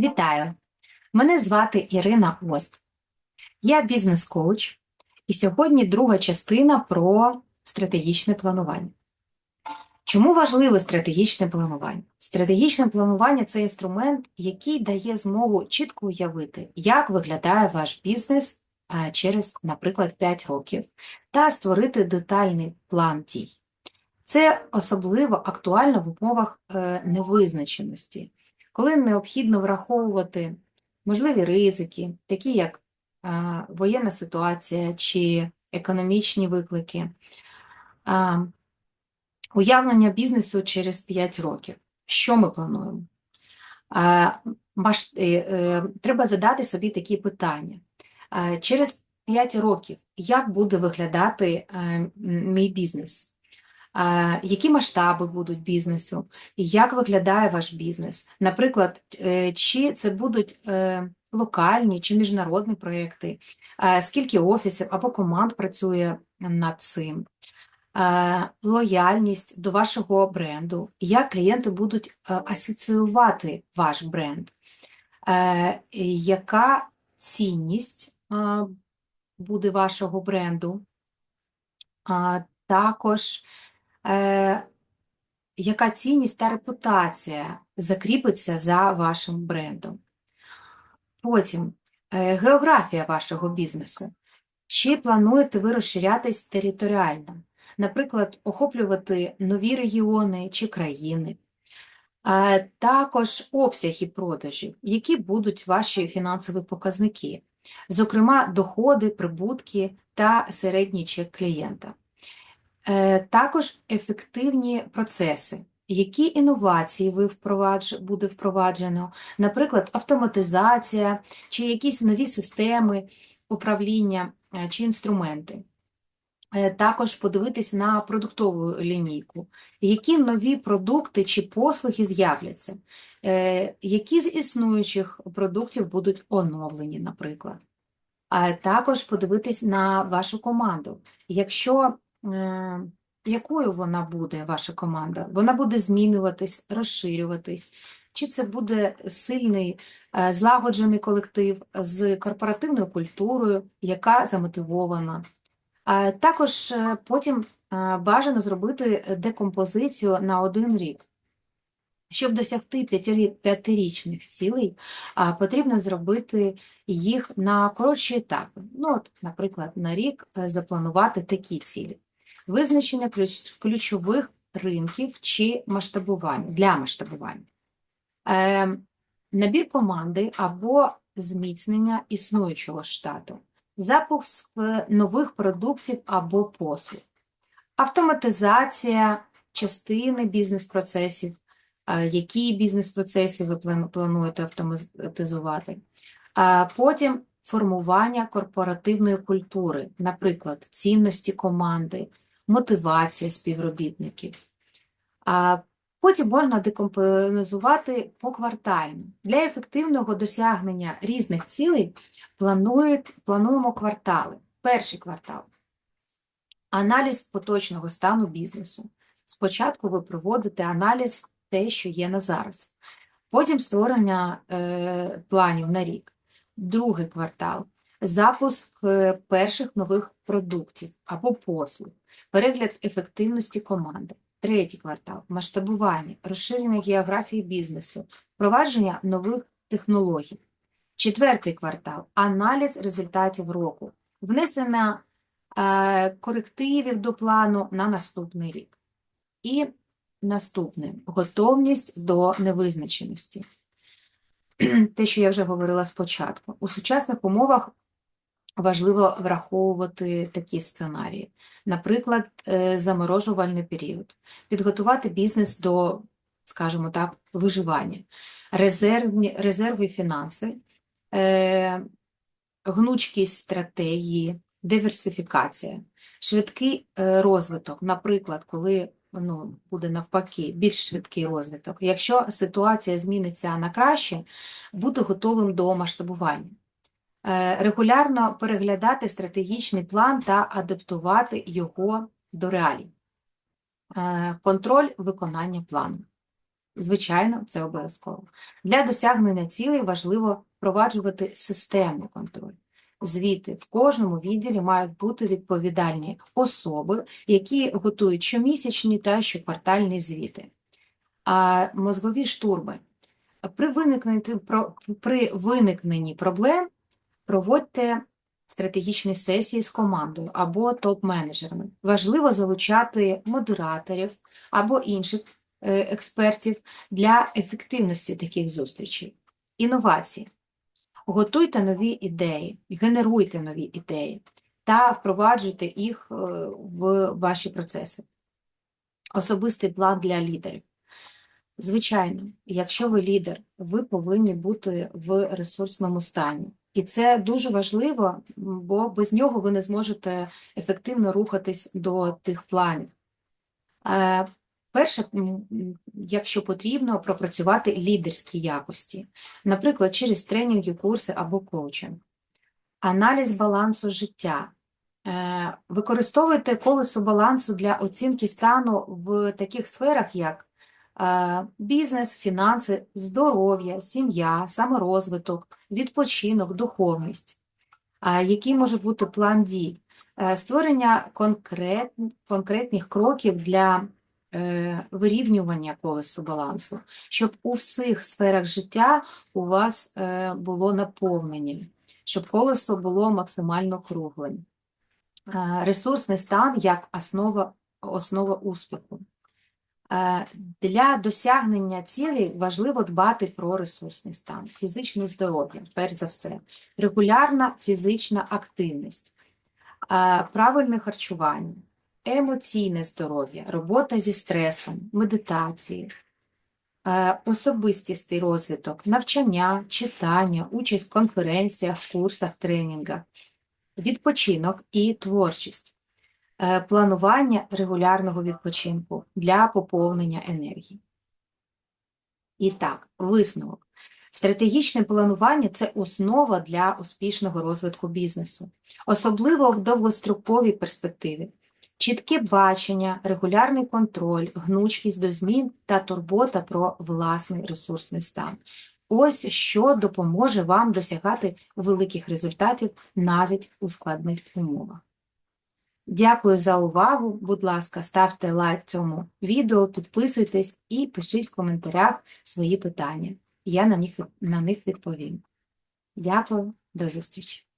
Вітаю! Мене звати Ірина Ост. Я бізнес-коуч, і сьогодні друга частина про стратегічне планування. Чому важливе стратегічне планування? Стратегічне планування це інструмент, який дає змогу чітко уявити, як виглядає ваш бізнес через, наприклад, 5 років, та створити детальний план дій. Це особливо актуально в умовах е, невизначеності, коли необхідно враховувати можливі ризики, такі як воєнна ситуація чи економічні виклики, уявлення бізнесу через 5 років. Що ми плануємо? Е, е, Треба задати собі такі питання. Через 5 років, як буде виглядати е, мій бізнес? Які масштаби будуть бізнесу? Як виглядає ваш бізнес? Наприклад, е, чи це будуть е, локальні чи міжнародні проекти? Е, Скільки офісів або команд працює над цим? Лояльність до вашого бренду, як клієнти будуть е, асоціювати ваш бренд? Яка цінність буде вашого бренду? Також е, яка цінність та репутація закріпиться за вашим брендом. Потім е, географія вашого бізнесу. Чи плануєте ви розширятись територіально? Наприклад, охоплювати нові регіони чи країни. Е, Також обсяги продажів, які будуть ваші фінансові показники, зокрема, доходи, прибутки та середній чек клієнта. Е, Також ефективні процеси. Які інновації ви впровадж... буде впроваджено, наприклад, автоматизація чи якісь нові системи управління е, чи інструменти. Е, Також подивитись на продуктову лінійку. Які нові продукти чи послуги з'являться, які з існуючих продуктів будуть оновлені, наприклад. А також подивитись на вашу команду. Якщо якою вона буде, ваша команда? Вона буде змінюватись, розширюватись, чи це буде сильний, е, злагоджений колектив з корпоративною культурою, яка замотивована. Також е, потім е, бажано зробити декомпозицію на один рік. Щоб досягти п'ятирічних цілей, потрібно зробити їх на коротші етапи. Ну, от, наприклад, на рік е, запланувати такі цілі. Визначення ключ- ключових ринків чи масштабування для масштабування. Е, Набір команди або зміцнення існуючого штату. Запуск е, нових продуктів або послуг. Автоматизація частини бізнес-процесів, а, які бізнес-процеси ви плануєте автоматизувати. А Потім формування корпоративної культури, наприклад, цінності команди, мотивація співробітників. Потім можна декомпозувати поквартально. Для ефективного досягнення різних цілей плануємо квартали. Перший квартал – аналіз поточного стану бізнесу. Спочатку ви проводите аналіз те, що є на зараз. Потім створення е, планів на рік. Другий квартал – запуск е, перших нових продуктів або послуг, перегляд ефективності команди. Третій квартал – масштабування, розширення географії бізнесу, впровадження нових технологій. Четвертий квартал – аналіз результатів року, внесення е, корективів до плану на наступний рік. І наступне – готовність до невизначеності. Те, що я вже говорила спочатку. У сучасних умовах важливо враховувати такі сценарії. Наприклад, е, заморожувальний період, підготувати бізнес до, скажімо так, виживання, резервні, резерви фінанси, е, гнучкість стратегії, диверсифікація, швидкий е, розвиток, наприклад, коли ну, буде навпаки більш швидкий розвиток. Якщо ситуація зміниться на краще, бути готовим до масштабування. Е, Регулярно переглядати стратегічний план та адаптувати його до реалій. Е, Контроль виконання плану. Звичайно, це обов'язково. Для досягнення цілей важливо впроваджувати системний контроль. Звіти в кожному відділі мають бути відповідальні особи, які готують щомісячні та щоквартальні звіти. А мозгові штурми. При виникненні, при виникненні проблем проводьте стратегічні сесії з командою або топ-менеджерами. Важливо залучати модераторів або інших е, експертів для ефективності таких зустрічей. Інновації. Готуйте нові ідеї, генеруйте нові ідеї та впроваджуйте їх е, в ваші процеси. Особистий план для лідерів. Звичайно, якщо ви лідер, ви повинні бути в ресурсному стані. І це дуже важливо, бо без нього ви не зможете ефективно рухатись до тих планів. Е, Перше, якщо потрібно, пропрацювати лідерські якості, наприклад, через тренінги, курси або коучинг. Аналіз балансу життя. Е, Використовуйте колесо балансу для оцінки стану в таких сферах, як бізнес, фінанси, здоров'я, сім'я, саморозвиток, відпочинок, духовність. Який може бути план дій? Е, Створення конкрет, конкретних кроків для е, вирівнювання колесу балансу, щоб у всіх сферах життя у вас е, було наповнення, щоб колесо було максимально круглим. Ресурсний стан як основа, основа успіху. Е, Для досягнення цілей важливо дбати про ресурсний стан, фізичне здоров'я, перш за все, регулярна фізична активність, е, правильне харчування, емоційне здоров'я, робота зі стресом, медитації, е, особистістий розвиток, навчання, читання, участь в конференціях, курсах, тренінгах, відпочинок і творчість планування регулярного відпочинку для поповнення енергії. І так, висновок. Стратегічне планування – це основа для успішного розвитку бізнесу, особливо в довгостроковій перспективі. Чітке бачення, регулярний контроль, гнучкість до змін та турбота про власний ресурсний стан. Ось що допоможе вам досягати великих результатів навіть у складних умовах. Дякую за увагу. Будь ласка, ставте лайк цьому відео, підписуйтесь і пишіть в коментарях свої питання. Я на них, на них відповім. Дякую, до зустрічі!